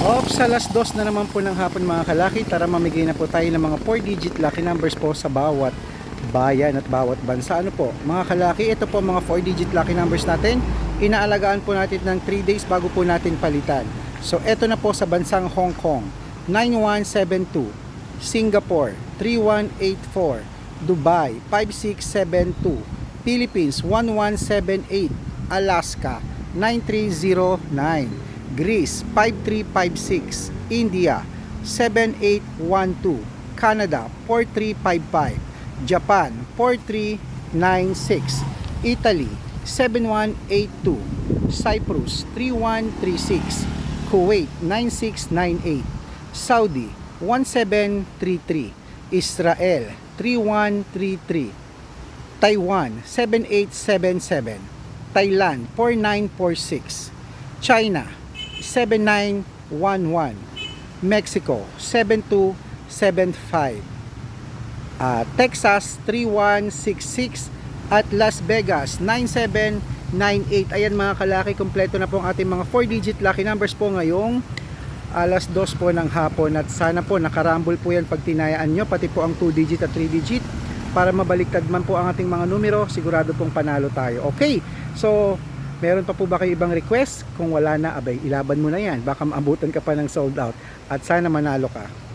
Ops, alas dos na naman po ng hapon mga kalaki, tara mamigay na po tayo ng mga 4-digit lucky numbers po sa bawat bayan at bawat bansa. Ano po, mga kalaki, ito po mga 4-digit lucky numbers natin. Inaalagaan po natin ng 3 days bago po natin palitan. So, ito na po sa bansang Hong Kong, 9172, Singapore, 3184, Dubai, 5672, Philippines, 1178, Alaska, 9309, Greece 5356, India 7812, Canada 4355, Japan 4396, Italy 7182, Cyprus 3136, Kuwait 9698, Saudi 1733, Israel 3133, Taiwan 7877, Thailand 4946, China 7911, Mexico 7275, ah, Texas 3166 at Las Vegas 9798. Ayan mga kalaki, kompleto na po ang ating mga 4-digit lucky numbers po ngayong alas 2 po ng hapon. At sana po nakarambol po yan pag tinayaan nyo pati po ang 2-digit at 3-digit para mabaliktad man po ang ating mga numero sigurado pong panalo tayo. Okay so meron pa po ba kayo ibang request? Kung wala na abay ilaban mo na yan. Baka maabutan ka pa ng sold out. At sana manalo ka